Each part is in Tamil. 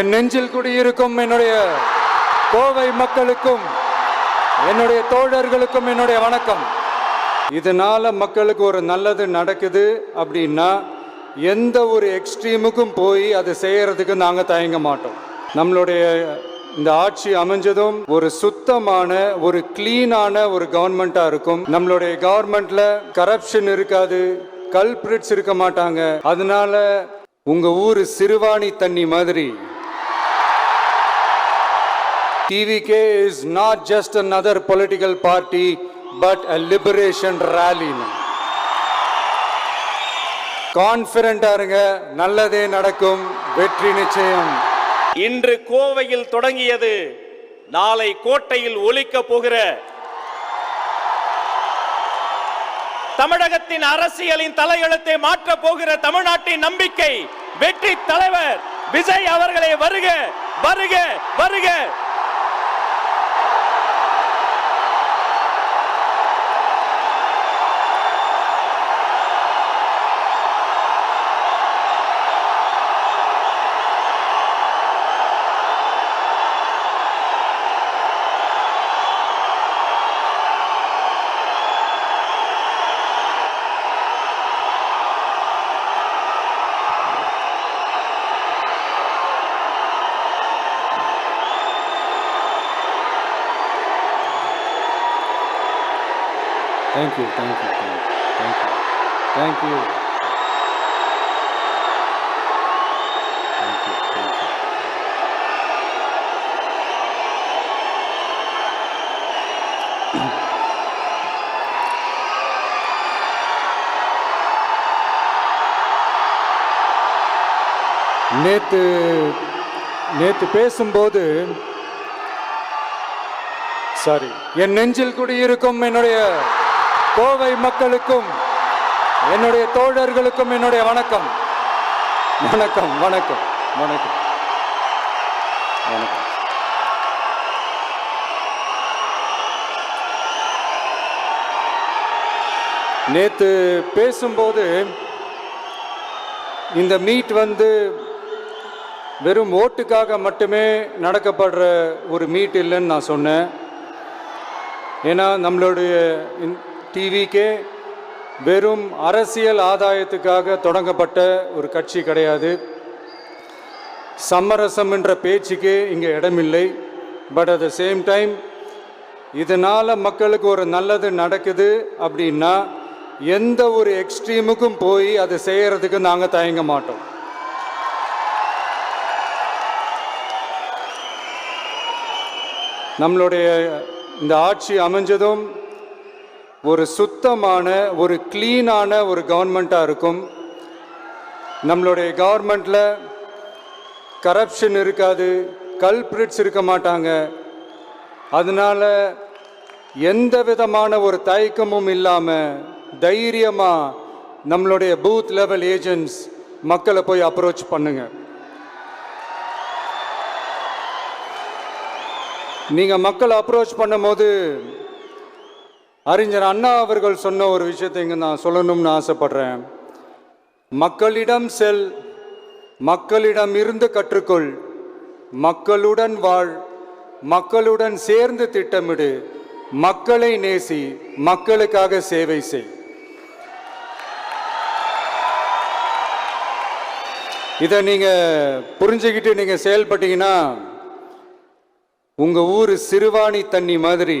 என் நெஞ்சில் குடியிருக்கும் என்னுடைய கோவை மக்களுக்கும் என்னுடைய தோழர்களுக்கும் என்னுடைய வணக்கம். இதனால மக்களுக்கு ஒரு நல்லது நடக்குது அப்படின்னா எந்த ஒரு எக்ஸ்ட்ரீமுக்கும் போய் அதை செய்யறதுக்கு நாங்கள் தயங்க மாட்டோம். நம்மளுடைய இந்த ஆட்சி அமைஞ்சதும் ஒரு சுத்தமான ஒரு கிளீனான ஒரு கவர்மெண்டா இருக்கும். நம்மளுடைய கவர்மெண்ட்ல கரப்ஷன் இருக்காது கல்பிரிட்ஸ் இருக்க மாட்டாங்க. அதனால உங்க ஊரு சிறுவாணி தண்ணி மாதிரி TVK is not just another political party, but a liberation rally. கான்பிடண்டா இருங்க நல்லதே நடக்கும் வெற்றி நிச்சயம் இன்று கோவையில் தொடங்கியது நாளை கோட்டையில் ஒலிக்க போகிற தமிழகத்தின் அரசியலின் தலையெழுத்தை மாற்ற போகிற தமிழ்நாட்டின் நம்பிக்கை வெற்றி தலைவர் விஜய் அவர்களே வருக வருக வருக Thank you, thank you, thank you, thank you, thank you. நேத்து நேத்து பேசும்போது சாரி என் நெஞ்சில் குடியிருக்கும் என்னுடைய கோவை மக்களுக்கும் என்னுடைய தோழர்களுக்கும் என்னுடைய வணக்கம். வணக்கம் வணக்கம் வணக்கம். வணக்கம். நேத்து பேசும்போது இந்த மீட் வந்து வெறும் ஓட்டுக்காக மட்டுமே நடக்கப்படுற ஒரு மீட் இல்லைன்னு நான் சொன்னேன். ஏன்னா நம்மளுடைய டிவிக்கே வெறும் அரசியல் ஆதாயத்துக்காக தொடங்கப்பட்ட ஒரு கட்சி கிடையாது. சமரசம் என்ற பேச்சுக்கு இங்கே இடமில்லை. But at the same time இதனால் மக்களுக்கு ஒரு நல்லது நடக்குது அப்படின்னா எந்த ஒரு எக்ஸ்ட்ரீமுக்கும் போய் அதை செய்கிறதுக்கு நாங்கள் தயங்க மாட்டோம். நம்மளுடைய இந்த ஆட்சி அமைஞ்சதும் ஒரு சுத்தமான ஒரு க்ளீனான ஒரு கவர்மெண்ட்டாக இருக்கும். நம்மளுடைய கவர்மெண்ட்டில் கரப்ஷன் இருக்காது கல்பிரிட்ஸ் இருக்க மாட்டாங்க. அதனால எந்த விதமான ஒரு தயக்கமும் இல்லாமல் தைரியமாக நம்மளுடைய பூத் லெவல் ஏஜென்ட்ஸ் மக்களை போய் அப்ரோச் பண்ணுங்க. நீங்கள் மக்களை அப்ரோச் பண்ணும்போது அறிஞர் அண்ணா அவர்கள் சொன்ன ஒரு விஷயத்தை இங்கே நான் சொல்லணும்னு ஆசைப்படுறேன். மக்களிடம் செல் மக்களிடம் இருந்து கற்றுக்கொள் மக்களுடன் வாழ் மக்களுடன் சேர்ந்து திட்டமிடு மக்களை நேசி மக்களுக்காக சேவை செய். இதை நீங்கள் புரிஞ்சுக்கிட்டு நீங்கள் செயல்பட்டீங்கன்னா உங்கள் ஊர் சிறுவாணி தண்ணி மாதிரி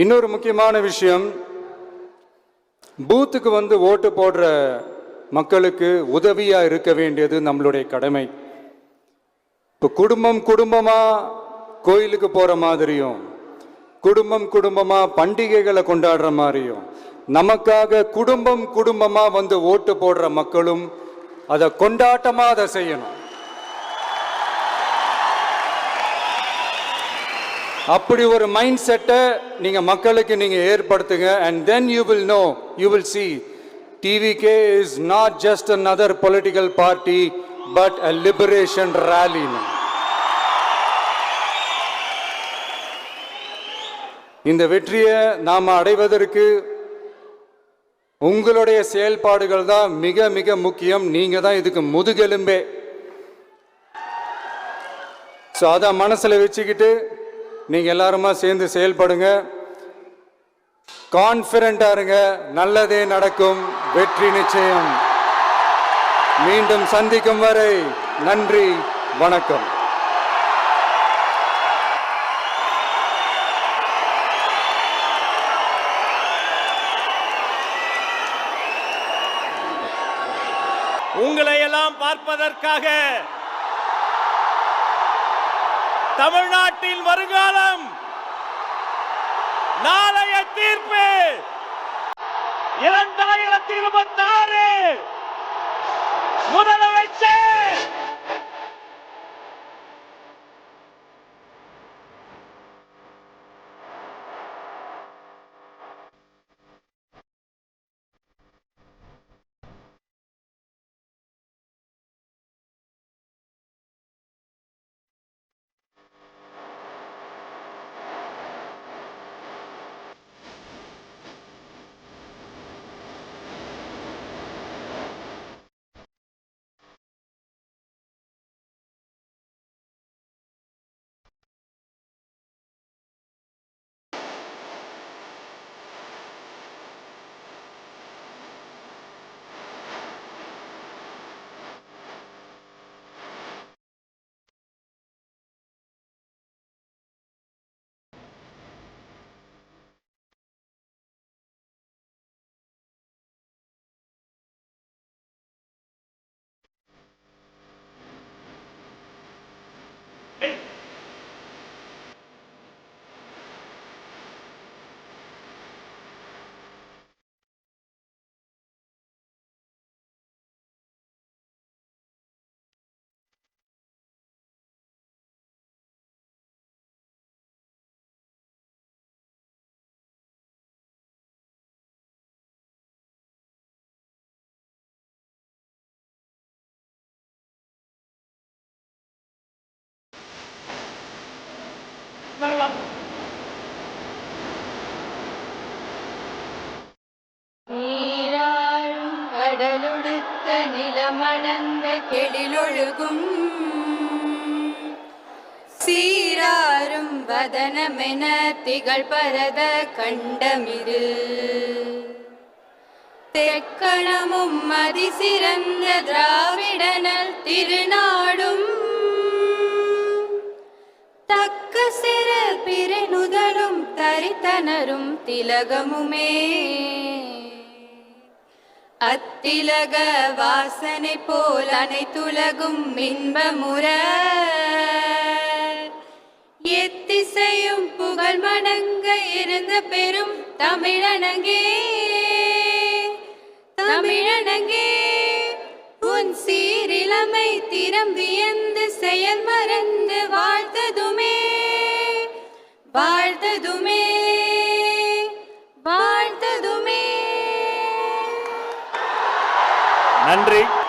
இன்னொரு முக்கியமான விஷயம் பூத்துக்கு வந்து ஓட்டு போடுற மக்களுக்கு உதவியாக இருக்க வேண்டியது நம்மளுடைய கடமை. இப்போ குடும்பம் குடும்பமாக கோயிலுக்கு போகிற மாதிரியும் குடும்பம் குடும்பமாக பண்டிகைகளை கொண்டாடுற மாதிரியும் நமக்காக குடும்பம் குடும்பமாக வந்து ஓட்டு போடுற மக்களும் அதை கொண்டாட்டமாக அதை செய்யணும். அப்படி ஒரு மைண்ட் செட்டை நீங்கள் மக்களுக்கு நீங்கள் ஏற்படுத்துங்க and then you will know you will see TVK is not just another political party but a liberation ரேலின்னு இந்த வெற்றியை நாம் அடைவதற்கு உங்களுடைய செயல்பாடுகள் தான் மிக மிக முக்கியம். நீங்கள் தான் இதுக்கு முதுகெலும்பே. ஸோ அதை மனசில் வச்சுக்கிட்டு நீங்கள் எல்லாருமா சேர்ந்து செயல்படுங்க. கான்ஃபிடண்டாக இருங்க. நல்லதே நடக்கும். வெற்றி நிச்சயம். மீண்டும் சந்திக்கும் வரை நன்றி வணக்கம். உங்களை எல்லாம் பார்ப்பதற்காக தமிழ்நாட்டின் வருங்காலம். நாளைய தீர்ப்பு. இரண்டாயிரத்தி இருபத்தி ஆறு முதலமைச்சர். நிலமணந்த கெடிலொழுகும். சீராரும் வதனமென திகழ் பரத கண்டமிரு. தெக்கணமும் மதிசிறந்த திராவிடனல் திருநாடும். தக்க சிற பிறனுதலும் தரித்தனரும் திலகமுமே. அத்திலக வாசனை போல் அனைத்துலகும் இன்பமுற. எத்திசையும் புகழ் மடங்க இருந்த பெரும் தமிழனங்கே. தமிழனங்கே உன் சீரிலமை திறம் வியந்து செயல் மறந்து வாழ்த்ததுமே வாழ்த்ததுமே நன்றி.